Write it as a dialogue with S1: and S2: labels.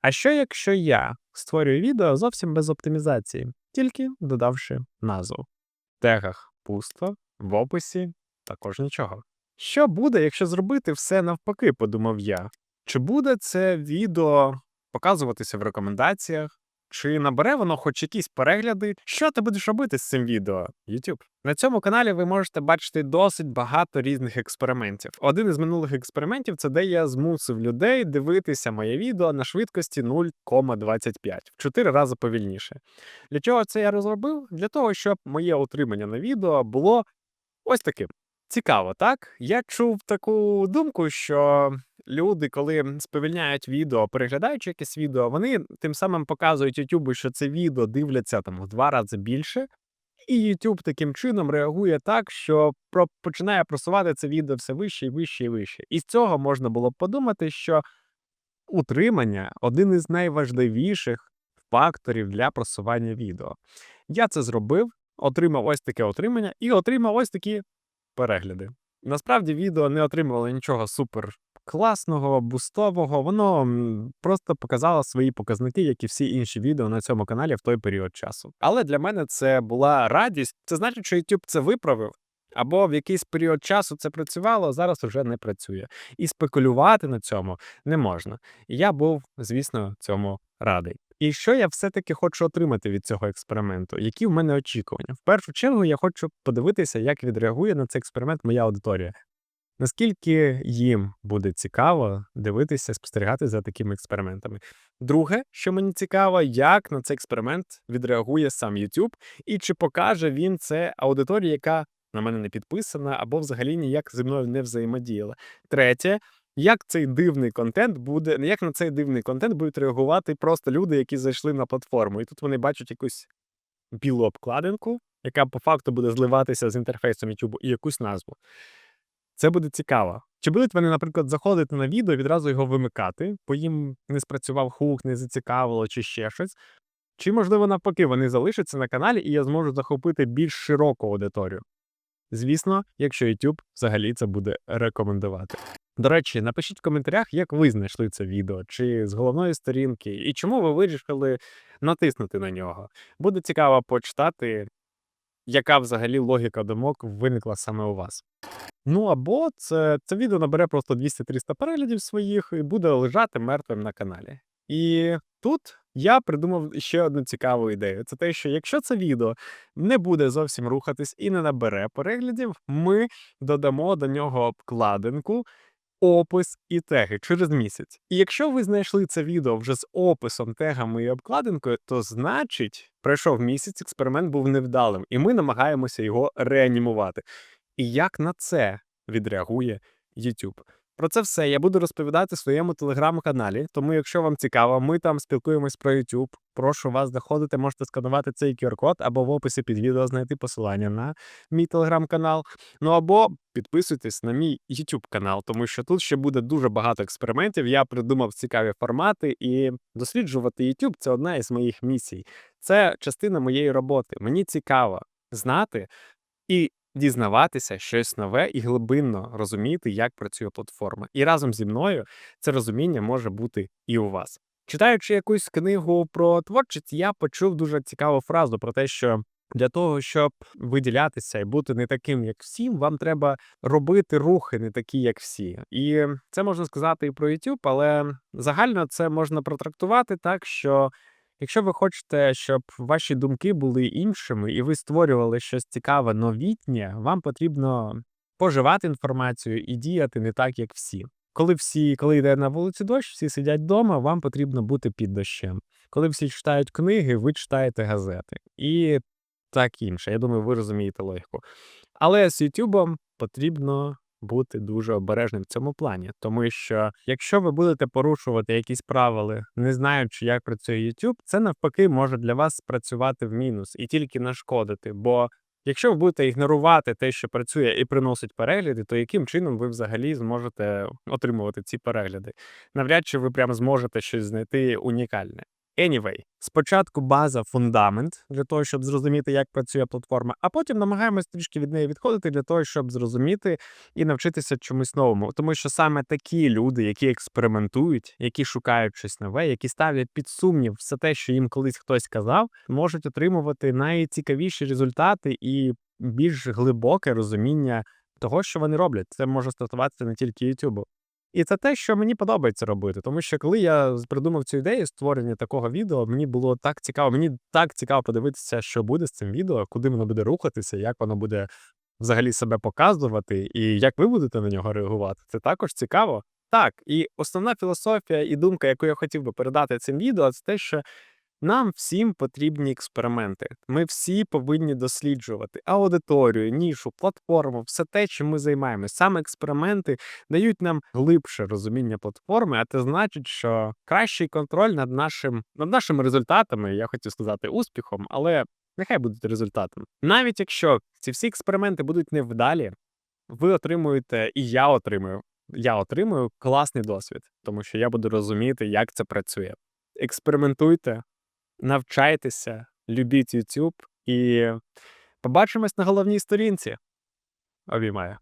S1: А що якщо я створюю відео зовсім без оптимізації, тільки додавши назву? В тегах пусто, в описі також нічого. Що буде, якщо зробити все навпаки, подумав я. Чи буде це відео показуватися в рекомендаціях? Чи набере воно хоч якісь перегляди? Що ти будеш робити з цим відео? YouTube. На цьому каналі ви можете бачити досить багато різних експериментів. Один із минулих експериментів це де я змусив людей дивитися моє відео на швидкості 0,25 в 4 рази повільніше. Для чого це я розробив? Для того, щоб моє утримання на відео було ось таким. Цікаво, так? Я чув таку думку, що люди, коли сповільняють відео, переглядаючи якесь відео, вони тим самим показують YouTube, що це відео дивляться там в два рази більше, і YouTube таким чином реагує так, що починає просувати це відео все вище і вище і вище. І з цього можна було б подумати, що утримання один із найважливіших факторів для просування відео. Я це зробив, отримав ось таке отримання і отримав ось такі перегляди. Насправді відео не отримувало нічого супер класного, бустового. Воно просто показало свої показники, як і всі інші відео на цьому каналі в той період часу. Але для мене це була радість. Це значить, що YouTube це виправив. Або в якийсь період часу це працювало, зараз вже не працює. І спекулювати на цьому не можна. Я був, звісно, цьому радий. І що я все-таки хочу отримати від цього експерименту? Які в мене очікування? В першу чергу я хочу подивитися, як відреагує на цей експеримент моя аудиторія. Наскільки їм буде цікаво дивитися, спостерігати за такими експериментами. Друге, що мені цікаво, як на цей експеримент відреагує сам YouTube, і чи покаже він це аудиторії, яка на мене не підписана, або взагалі ніяк зі мною не взаємодіяла. Третє, як цей дивний контент буде, як на цей дивний контент будуть реагувати просто люди, які зайшли на платформу, і тут вони бачать якусь білу обкладинку, яка по факту буде зливатися з інтерфейсом YouTube, і якусь назву. Це буде цікаво. Чи будуть вони, наприклад, заходити на відео, відразу його вимикати, бо їм не спрацював хук, не зацікавило чи ще щось. Чи, можливо, навпаки, вони залишаться на каналі, і я зможу захопити більш широку аудиторію. Звісно, якщо YouTube взагалі це буде рекомендувати. До речі, напишіть в коментарях, як ви знайшли це відео, чи з головної сторінки, і чому ви вирішили натиснути на нього. Буде цікаво почитати, яка взагалі логіка думок виникла саме у вас. Ну або це, це відео набере просто 200-300 переглядів своїх і буде лежати мертвим на каналі. І тут я придумав ще одну цікаву ідею. Це те, що якщо це відео не буде зовсім рухатись і не набере переглядів, ми додамо до нього обкладинку, опис і теги через місяць. І якщо ви знайшли це відео вже з описом, тегами і обкладинкою, то значить, пройшов місяць, експеримент був невдалим, і ми намагаємося його реанімувати. І як на це відреагує YouTube? Про це все я буду розповідати в своєму телеграм-каналі. Тому, якщо вам цікаво, ми там спілкуємось про YouTube. Прошу вас заходити, можете сканувати цей QR-код або в описі під відео знайти посилання на мій телеграм-канал. Ну або підписуйтесь на мій YouTube канал, тому що тут ще буде дуже багато експериментів. Я придумав цікаві формати, і досліджувати YouTube – це одна із моїх місій. Це частина моєї роботи. Мені цікаво знати і дізнаватися щось нове і глибинно розуміти, як працює платформа. І разом зі мною це розуміння може бути і у вас. Читаючи якусь книгу про творчість, я почув дуже цікаву фразу про те, що для того, щоб виділятися і бути не таким, як всі, вам треба робити рухи не такі, як всі. І це можна сказати і про YouTube, але загально це можна протрактувати так, що Якщо ви хочете, щоб ваші думки були іншими, і ви створювали щось цікаве, новітнє, вам потрібно поживати інформацію і діяти не так, як всі. Коли всі, коли йде на вулиці дощ, всі сидять вдома, вам потрібно бути під дощем. Коли всі читають книги, ви читаєте газети. І так інше. Я думаю, ви розумієте логіку. Але з Ютубом потрібно бути дуже обережним в цьому плані, тому що якщо ви будете порушувати якісь правила, не знаючи, як працює YouTube, це навпаки може для вас спрацювати в мінус і тільки нашкодити. Бо якщо ви будете ігнорувати те, що працює і приносить перегляди, то яким чином ви взагалі зможете отримувати ці перегляди? Навряд чи ви прямо зможете щось знайти унікальне. Anyway, спочатку база, фундамент для того, щоб зрозуміти, як працює платформа, а потім намагаємось трішки від неї відходити для того, щоб зрозуміти і навчитися чомусь новому. Тому що саме такі люди, які експериментують, які шукають щось нове, які ставлять під сумнів все те, що їм колись хтось казав, можуть отримувати найцікавіші результати і більш глибоке розуміння того, що вони роблять. Це може стосуватися не тільки YouTube. І це те, що мені подобається робити, тому що коли я придумав цю ідею створення такого відео, мені було так цікаво. Мені так цікаво подивитися, що буде з цим відео, куди воно буде рухатися, як воно буде взагалі себе показувати, і як ви будете на нього реагувати. Це також цікаво. Так, і основна філософія і думка, яку я хотів би передати цим відео, це те, що нам всім потрібні експерименти. Ми всі повинні досліджувати аудиторію, нішу, платформу, все те, чим ми займаємося. Саме експерименти дають нам глибше розуміння платформи, а це значить, що кращий контроль над нашим над нашими результатами, я хотів сказати успіхом, але нехай будуть результатом. Навіть якщо ці всі експерименти будуть невдалі, ви отримуєте, і я отримую. Я отримую класний досвід, тому що я буду розуміти, як це працює. Експериментуйте, навчайтеся, любіть YouTube і побачимось на головній сторінці. Обіймаю.